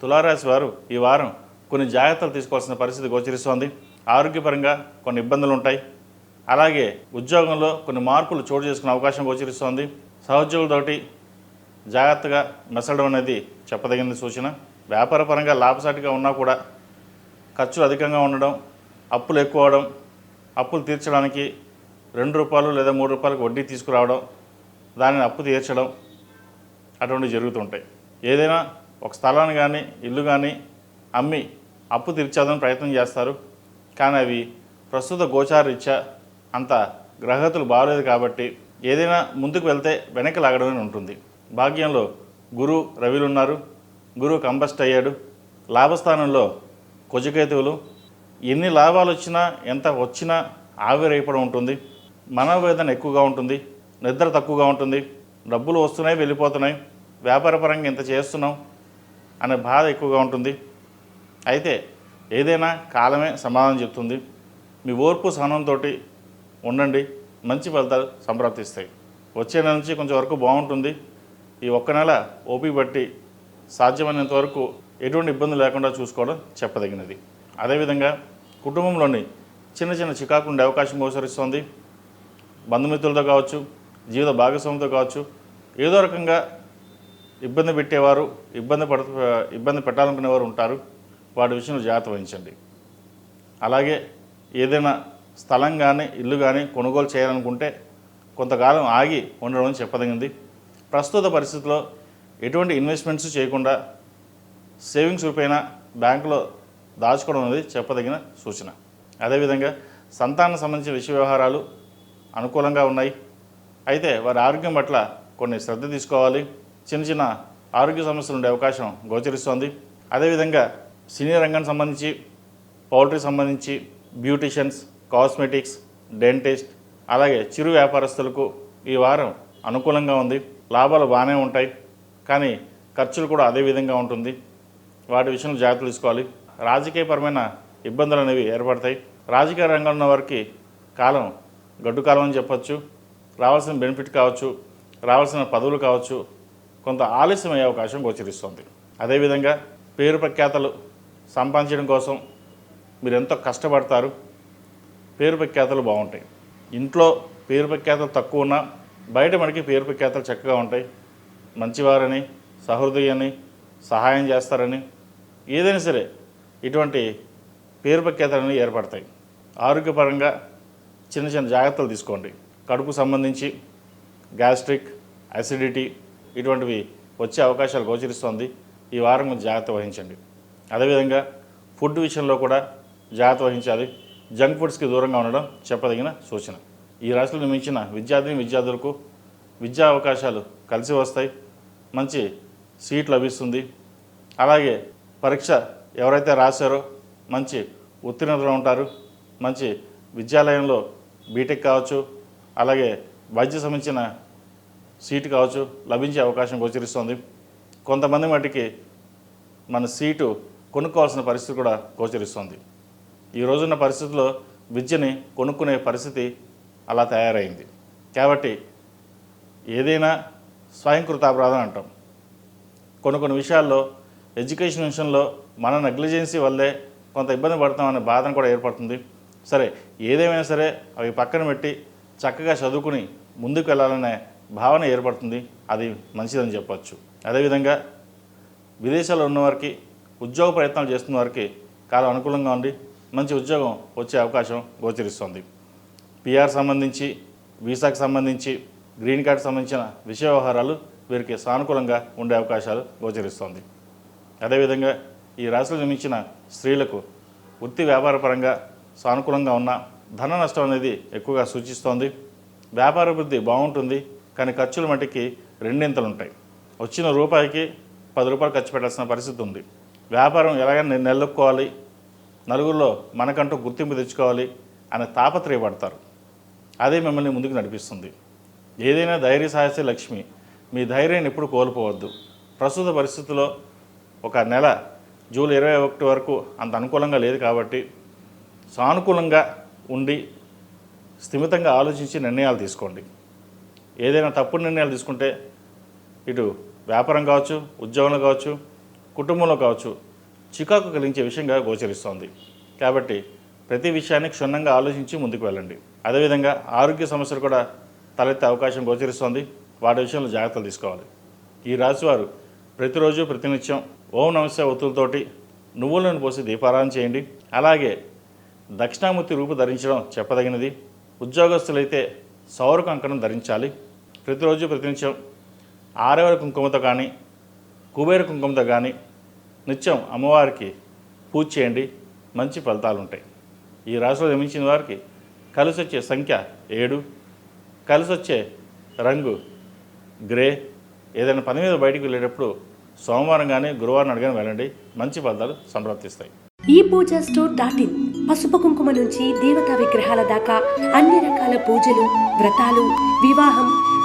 తులారాశి వారు ఈ వారం కొన్ని జాగ్రత్తలు తీసుకోవాల్సిన పరిస్థితి గోచరిస్తోంది. ఆరోగ్యపరంగా కొన్ని ఇబ్బందులు ఉంటాయి. అలాగే ఉద్యోగంలో కొన్ని మార్పులు చోటు చేసుకునే అవకాశం గోచరిస్తోంది. సహోద్యోగులతోటి జాగ్రత్తగా మెసలడం అనేది చెప్పదగిన సూచన. వ్యాపారపరంగా లాభసాటిగా ఉన్నా కూడా ఖర్చులు అధికంగా ఉండడం అప్పులు ఎక్కువ అవడం అప్పులు తీర్చడానికి రెండు రూపాయలు లేదా మూడు రూపాయలకు వడ్డీ తీసుకురావడం దానిని అప్పు తీర్చడం అటువంటివి జరుగుతుంటాయి ఏదైనా ఒక స్థలాన్ని కానీ ఇల్లు కానీ అమ్మి అప్పు తీర్చేదని ప్రయత్నం చేస్తారు. కానీ అవి ప్రస్తుత గోచారరీత్యా అంత గ్రహతులు బాగలేదు కాబట్టి ఏదైనా ముందుకు వెళ్తే వెనక్కి లాగడమే ఉంటుంది. భాగ్యంలో గురు రవిలు ఉన్నారు. గురువు కంబస్ట్ అయ్యాడు. లాభస్థానంలో కుజకేతువులు. ఎన్ని లాభాలు వచ్చినా ఎంత వచ్చినా ఆవిరైపడం ఉంటుంది. మనోవేదన ఎక్కువగా ఉంటుంది. నిద్ర తక్కువగా ఉంటుంది. డబ్బులు వస్తున్నాయి వెళ్ళిపోతున్నాయి. వ్యాపారపరంగా ఇంత చేస్తున్నాం. అనే బాధ ఎక్కువగా ఉంటుంది. అయితే ఏదైనా కాలమే సమాధానం చెప్తుంది. మీ ఓర్పు సహనంతో ఉండండి. మంచి ఫలితాలు సంప్రాప్తిస్తాయి. వచ్చే నెల నుంచి కొంచెం వరకు బాగుంటుంది. ఈ ఒక్క నెల ఓపిక బట్టి సాధ్యమైనంత వరకు ఎటువంటి ఇబ్బంది లేకుండా చూసుకోవడం చెప్పదగినది. అదేవిధంగా కుటుంబంలోని చిన్న చిన్న చికాకు ఉండే అవకాశం గోచరిస్తోంది. బంధుమిత్రులతో కావచ్చు జీవిత భాగస్వామితో కావచ్చు ఏదో రకంగా ఇబ్బంది పెట్టేవారు ఇబ్బంది పడ ఇబ్బంది పెట్టాలనుకునేవారు ఉంటారు. వాటి విషయంలో జాగ్రత్త వహించండి. అలాగే ఏదైనా స్థలం కానీ ఇల్లు కానీ కొనుగోలు చేయాలనుకుంటే కొంతకాలం ఆగి ఉండడం చెప్పదగింది. ప్రస్తుత పరిస్థితిలో ఎటువంటి ఇన్వెస్ట్మెంట్స్ చేయకుండా సేవింగ్స్ రూపైన బ్యాంకులో దాచుకోవడం అనేది చెప్పదగిన సూచన. అదేవిధంగా సంతానం సంబంధించిన విషయ వ్యవహారాలు అనుకూలంగా ఉన్నాయి. అయితే వారి ఆరోగ్యం పట్ల కొన్ని శ్రద్ధ తీసుకోవాలి. చిన్న చిన్న ఆరోగ్య సమస్యలు ఉండే అవకాశం గోచరిస్తోంది. అదేవిధంగా సినీ రంగానికి సంబంధించి పౌల్ట్రీ సంబంధించి బ్యూటిషియన్స్ కాస్మెటిక్స్ డెంటిస్ట్ అలాగే చిరు వ్యాపారస్తులకు ఈ వారం అనుకూలంగా ఉంది. లాభాలు బాగానే ఉంటాయి కానీ ఖర్చులు కూడా అదే విధంగా ఉంటుంది. వాటి విషయంలో జాగ్రత్తలు తీసుకోవాలి. రాజకీయపరమైన ఇబ్బందులు అనేవి ఏర్పడతాయి. రాజకీయ రంగంలో ఉన్న వారికి కాలం గడ్డు కాలం అని చెప్పచ్చు. రావాల్సిన బెనిఫిట్ కావచ్చు రావాల్సిన పదవులు కావచ్చు కొంత ఆలస్యం అయ్యే అవకాశం గోచరిస్తుంది. అదేవిధంగా పేరు ప్రఖ్యాతలు సంపాదించడం కోసం మీరు ఎంతో కష్టపడతారు. పేరు ప్రఖ్యాతలు బాగుంటాయి. ఇంట్లో పేరు ప్రఖ్యాతలు తక్కువ ఉన్నా బయట మనకి పేరు ప్రఖ్యాతలు చక్కగా ఉంటాయి. మంచివారని సహృదయని సహాయం చేస్తారని ఏదైనా సరే ఇటువంటి పేరు ప్రఖ్యాతలన్నీ ఏర్పడతాయి. ఆరోగ్యపరంగా చిన్న చిన్న జాగ్రత్తలు తీసుకోండి. కడుపు సంబంధించి గ్యాస్ట్రిక్ అసిడిటీ ఇటువంటివి వచ్చే అవకాశాలు గోచరిస్తోంది. ఈ వారం కొంచెం జాగ్రత్త వహించండి. అదేవిధంగా ఫుడ్ విషయంలో కూడా జాగ్రత్త వహించాలి. జంక్ ఫుడ్స్కి దూరంగా ఉండడం చెప్పదగిన సూచన. ఈ రాశిలో నిర్మించిన విద్యార్థిని విద్యార్థులకు విద్యా అవకాశాలు కలిసి వస్తాయి. మంచి సీట్ లభిస్తుంది. అలాగే పరీక్ష ఎవరైతే రాశారో మంచి ఉత్తీర్ణతలో ఉంటారు. మంచి విద్యాలయంలో బీటెక్ కావచ్చు. అలాగే వైద్య సంబంధించిన సీటు కావచ్చు లభించే అవకాశం గోచరిస్తుంది. కొంతమంది మటుకి మన సీటు కొనుక్కోవాల్సిన పరిస్థితి కూడా గోచరిస్తుంది. ఈ రోజున్న పరిస్థితుల్లో విద్యని కొనుక్కునే పరిస్థితి అలా తయారైంది. కాబట్టి ఏదైనా స్వయంకృత అపరాధం అంటాం. కొన్ని కొన్ని విషయాల్లో ఎడ్యుకేషన్ విషయంలో మన నెగ్లిజెన్సీ వల్లే కొంత ఇబ్బంది పడతామనే బాధను కూడా ఏర్పడుతుంది. సరే ఏదేమైనా సరే అవి పక్కన పెట్టి చక్కగా చదువుకుని ముందుకు వెళ్ళాలనే భావన ఏర్పడుతుంది అది మంచిదని చెప్పచ్చు. అదేవిధంగా విదేశాల్లో ఉన్నవారికి ఉద్యోగ ప్రయత్నాలు చేస్తున్న వారికి కాలం అనుకూలంగా ఉండి మంచి ఉద్యోగం వచ్చే అవకాశం గోచరిస్తుంది. పిఆర్ సంబంధించి వీసాకు సంబంధించి గ్రీన్ కార్డ్ సంబంధించిన విషయ వ్యవహారాలు వీరికి సానుకూలంగా ఉండే అవకాశాలు గోచరిస్తుంది. అదేవిధంగా ఈ రాశిలో జన్మించిన స్త్రీలకు వృత్తి వ్యాపారపరంగా సానుకూలంగా ఉన్న ధన నష్టం అనేది ఎక్కువగా సూచిస్తోంది. వ్యాపార వృద్ధి బాగుంటుంది. కానీ ఖర్చులు మటుకి రెండింతలు ఉంటాయి. వచ్చిన రూపాయికి పది రూపాయలు ఖర్చు పెట్టాల్సిన పరిస్థితి ఉంది. వ్యాపారం ఎలాగైనా నిలదొక్కోవాలి నలుగురిలో మనకంటూ గుర్తింపు తెచ్చుకోవాలి అనే తాపత్రయపడతారు. అదే మిమ్మల్ని ముందుకు నడిపిస్తుంది. ఏదైనా ధైర్య సాహసే లక్ష్మి మీ ధైర్యాన్ని ఎప్పుడు కోల్పోవద్దు. ప్రస్తుత పరిస్థితుల్లో ఒక నెల జూలై ఇరవై ఒకటి వరకు అంత అనుకూలంగా లేదు కాబట్టి సానుకూలంగా ఉండి స్థిమితంగా ఆలోచించి నిర్ణయాలు తీసుకోండి. ఏదైనా తప్పుడు నిర్ణయాలు తీసుకుంటే ఇటు వ్యాపారం కావచ్చు ఉద్యోగంలో కావచ్చు కుటుంబంలో కావచ్చు చికాకు కలిగించే విషయంగా గోచరిస్తోంది. కాబట్టి ప్రతి విషయాన్ని క్షుణ్ణంగా ఆలోచించి ముందుకు వెళ్ళండి. అదేవిధంగా ఆరోగ్య సమస్యలు కూడా తలెత్తే అవకాశం గోచరిస్తోంది. వాటి విషయంలో జాగ్రత్తలు తీసుకోవాలి. ఈ రాశివారు ప్రతిరోజు ప్రతినిత్యం ఓం నమస్య ఒత్తులతోటి నువ్వులను పోసి దీపారాధన చేయండి. అలాగే దక్షిణామూర్తి రూపు ధరించడం చెప్పదగినది. ఉద్యోగస్తులైతే సౌర కంకణం ధరించాలి. ప్రతిరోజు ప్రతినిత్యం ఆరవర కుంకుమతో కానీ కుబేర కుంకుమతో కానీ నిత్యం అమ్మవారికి పూజ చేయండి. మంచి ఫలితాలు ఉంటాయి ఈ రాశిలో జన్మించిన వారికి కలిసి వచ్చే సంఖ్య ఏడు. కలిసి వచ్చే రంగు గ్రే. ఏదైనా పని మీద బయటికి వెళ్ళేటప్పుడు సోమవారం కానీ గురువారం అడిగిన వెళ్ళండి. మంచి ఫలితాలు సంప్రాప్తిస్తాయి ఈ పూజ స్టోర్ డాట్ ఇన్ పసుపు కుంకుమ నుంచి దేవతా విగ్రహాల దాకా అన్ని రకాల పూజలు వ్రతాలు వివాహం